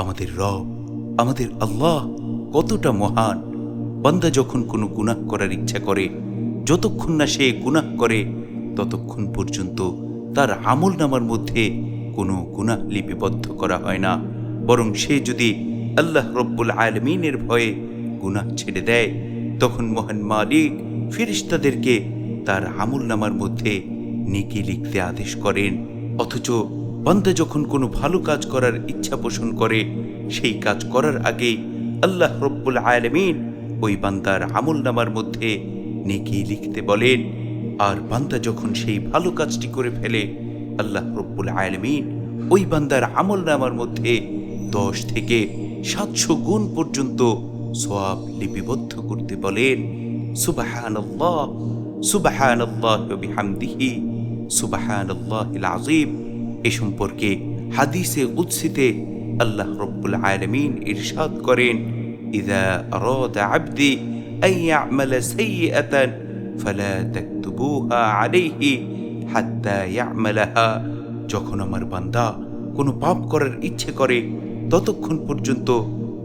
আমাদের রব, আমাদের আল্লাহ কতটা মহান। বান্দা যখন কোনো গুনাহ করার ইচ্ছা করে, যতক্ষণ না সে গুনাহ করে, ততক্ষণ পর্যন্ত তার আমল নামার মধ্যে কোনো গুনাহ লিপিবদ্ধ করা হয় না। বরং সে যদি আল্লাহ রব্বুল আলমিনের ভয়ে গুনাহ ছেড়ে দেয়, তখন মহান মালিক ফিরিস্তাদেরকে তার আমল নামার মধ্যে নেকি লিখতে আদেশ করেন। অথচ বান্দা যখন কোনো ভালো কাজ করার ইচ্ছা পোষণ করে, সেই কাজ করার আগে আল্লাহ রব্বুল আলমিন ওই বান্দার আমল নামার মধ্যে নেকি লিখতে বলেন, আর বান্দা যখন সেই ভালো কাজটি করে ফেলে, আল্লাহ রব্বুল আলমিন ওই বান্দার আমল নামার মধ্যে দশ থেকে সাতশো গুণ পর্যন্ত সোয়াব লিপিবদ্ধ করতে বলেন সুবাহান সুবাহান বিহামদিহি সুবাহান আজিম এ সম্পর্কে হাদিসে উৎসিতে আল্লাহ রব্বুল আলমিন ইরশাদ করেন إذا أراد عبدي أن يعمل سيئة فلا تكتبوها عليه حتى يعملها যখন আমার বান্দা কোনো পাপ করার ইচ্ছে করে ততক্ষণ পর্যন্ত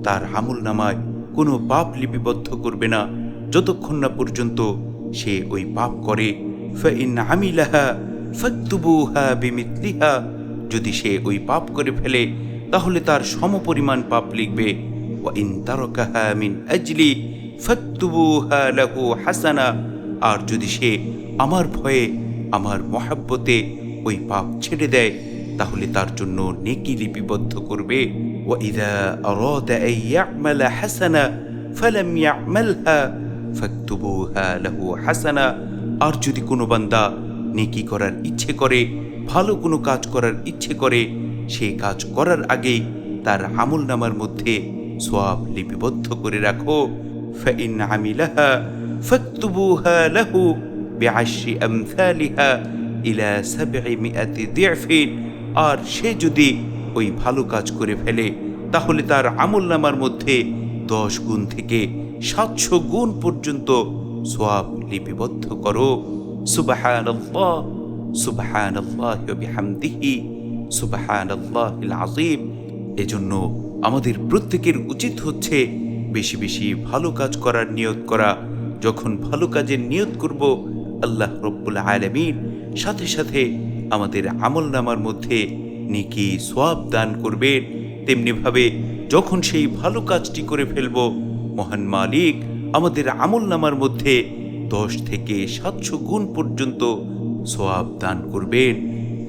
তার আমল নামায় কোনো পাপ লিপিবদ্ধ করবে না যতক্ষণ না পর্যন্ত সে ওই পাপ করে ফাইন আমিলাহা ফাকতুবুহা বিমিথলিহা। যদি সে ওই পাপ করে ফেলে, তাহলে তার সমপরিমাণ পাপ লিখবে। ওয়াইন তারকাহা মিন আজলি ফাকতুবুহা লাহু হাসানা। আর যদি সে আমার ভয়ে, আমার মহাব্বতে ওই পাপ ছেড়ে দেয়, তাহলে তার জন্য নেকি লিপিবদ্ধ করবে। ওয়াইদা আরাদা আন ইয়ামালা হাসানা, ফালাম ইয়ামালহা, ফাকতুবুহা লাহু হাসানা। আর যদি কোনো বান্দা নেকি করার ইচ্ছে করে, ভালো কোনো কাজ করার ইচ্ছে করে সেই কাজ করার আগেই তার আমল নামার মধ্যে সোয়াব লিপিবদ্ধ করে রাখো। লাহু আর সে যদি ওই ভালো কাজ করে ফেলে, তাহলে তার আমল নামার মধ্যে দশ গুণ থেকে সাতশো গুণ পর্যন্ত সোয়াব লিপিবদ্ধ করো। সুবাহান সুবাহান বিহামদিহি সুবাহান আজিম এজন্য আমাদের প্রত্যেকের উচিত হচ্ছে বেশি বেশি ভালো কাজ করার নিয়ত করা। যখন ভালো কাজের নিয়ত করব, আল্লাহ রব্বুল আলমিন সাথে সাথে আমাদের আমল নামার মধ্যে নেকি সোয়াব দান করবেন। তেমনিভাবে যখন সেই ভালো কাজটি করে ফেলব, মহান মালিক আমাদের আমল নামার মধ্যে দশ থেকে সাতশো গুণ পর্যন্ত সোয়াব দান করবেন।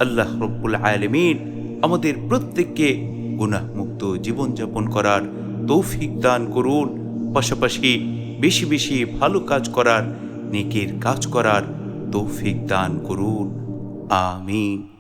আল্লাহ রব্বুল আলমিন আমাদের প্রত্যেককে গুনাহমুক্ত জীবনযাপন করার তৌফিক দান করুন। পাশাপাশি বেশি বেশি ভালো কাজ করার, নেকের কাজ করার তৌফিক দান করুন। আমিন।